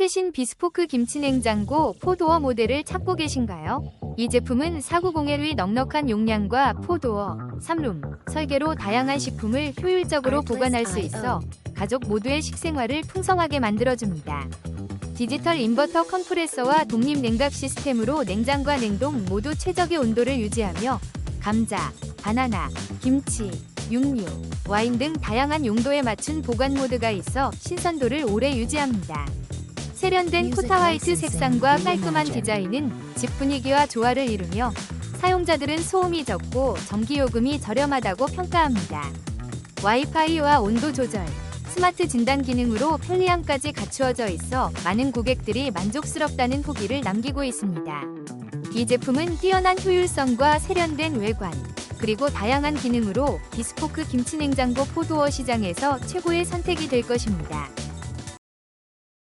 최신 비스포크 김치냉장고 포도어 모델을 찾고 계신가요? 이 제품은 490L의 넉넉한 용량과 포도어, 삼룸, 설계로 다양한 식품을 효율적으로 보관할 수 있어 가족 모두의 식생활을 풍성하게 만들어줍니다. 디지털 인버터 컴프레서와 독립 냉각 시스템으로 냉장과 냉동 모두 최적의 온도를 유지하며 감자, 바나나, 김치, 육류, 와인 등 다양한 용도에 맞춘 보관 모드가 있어 신선도를 오래 유지합니다. 세련된 코타 화이트 색상과 깔끔한 디자인은 집 분위기와 조화를 이루며 사용자들은 소음이 적고 전기요금이 저렴하다고 평가합니다. 와이파이와 온도 조절, 스마트 진단 기능으로 편리함까지 갖추어져 있어 많은 고객들이 만족스럽다는 후기를 남기고 있습니다. 이 제품은 뛰어난 효율성과 세련된 외관, 그리고 다양한 기능으로 비스포크 김치냉장고 포도어 시장에서 최고의 선택이 될 것입니다.